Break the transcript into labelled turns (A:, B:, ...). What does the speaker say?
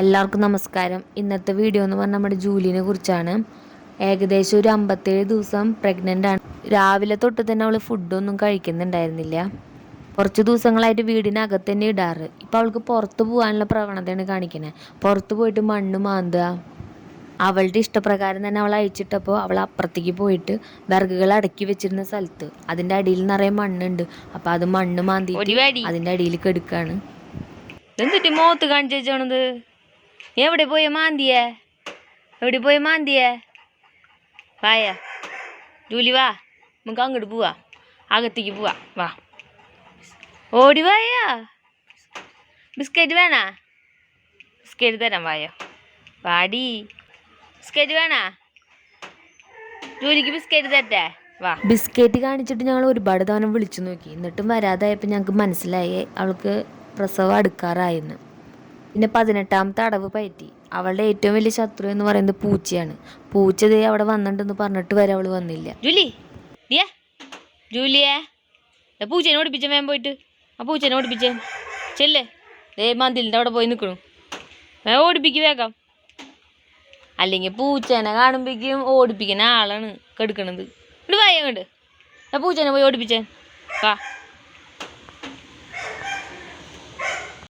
A: എല്ലാവർക്കും നമസ്കാരം. ഇന്നത്തെ വീഡിയോ എന്ന് പറഞ്ഞാൽ നമ്മുടെ ജൂലിനെ കുറിച്ചാണ്. ഏകദേശം ഒരു അമ്പത്തേഴ് ദിവസം പ്രഗ്നന്റ് ആണ്. രാവിലെ തൊട്ട് തന്നെ അവൾ ഫുഡൊന്നും കഴിക്കുന്നുണ്ടായിരുന്നില്ല. കുറച്ച് ദിവസങ്ങളായിട്ട് വീടിനകത്ത് തന്നെ ഇടാറ്. ഇപ്പം അവൾക്ക് പുറത്ത് പോകാനുള്ള പ്രവണതയാണ് കാണിക്കുന്നത് പുറത്ത് പോയിട്ട് മണ്ണ് മാന്തുക. അവളുടെ ഇഷ്ടപ്രകാരം തന്നെ അവൾ അയച്ചിട്ടപ്പോൾ അവൾ അപ്പുറത്തേക്ക് പോയിട്ട് വിറകുകൾ അടക്കി വെച്ചിരുന്ന സ്ഥലത്ത്. അതിന്റെ അടിയിൽ നിറയെ മണ്ണുണ്ട്. അപ്പോൾ അത് മണ്ണ് മാന്തി അതിന്റെ അടിയിൽ കെടുക്കുകയാണ് എന്തിട്ട് മോത്ത് കാണിച്ചു വെച്ചോണത് എവിടെ പോയി മാന്തിയേ? എവിടെ പോയി മാന്തിയേ? വായ. ജൂലി വാ. നമുക്ക് അങ്ങോട്ട് പോവാ. അകത്തേക്ക് പോവാ. വാ. ഓടി വായ. ബിസ്ക്കറ്റ് വേണാ? ബിസ്ക്കറ്റ് തരാം വായോ. വാടി. ബിസ്ക്കറ്റ് വേണാ? ജോലിക്ക് ബിസ്ക്കറ്റ് തരട്ടെ? വാ. ബിസ്ക്കറ്റ് കാണിച്ചിട്ട് ഞങ്ങൾ ഒരുപാട് തവണ വിളിച്ചു നോക്കി. എന്നിട്ടും വരാതായപ്പോൾ ഞങ്ങൾക്ക് മനസ്സിലായി. അവൾക്ക് പ്രസവം അടുക്കാറായെന്ന്. പിന്നെ പതിനെട്ടാമത്തെ അടവ് പയറ്റി. അവളുടെ ഏറ്റവും വലിയ ശത്രു എന്ന് പറയുന്നത് പൂച്ചയാണ്. പൂച്ച ദേ അവിടെ വന്നിട്ടുണ്ടെന്ന് പറഞ്ഞിട്ട് വരെ അവൾ വന്നില്ല. ജൂലി ജൂലിയേ ദേ പൂച്ചേനെ ഓടിപ്പിച്ച വേം പോയിട്ട്. ആ പൂച്ചേനെ ഓടിപ്പിച്ചേ. ചെല്ലേ. ദേ മന്തിലിന്റെ അവിടെ പോയി നിൽക്കണു വേ ഓടിപ്പിക്ക് വേഗം. അല്ലെങ്കിൽ പൂച്ചേനെ കാണുമ്പോഴേക്കും ഓടിപ്പിക്കുന്ന ആളാണ് കെടുക്കണത്. ഇവിടെ വായ ആ പൂച്ചേനെ പോയി ഓടിപ്പിച്ചേ. വാ.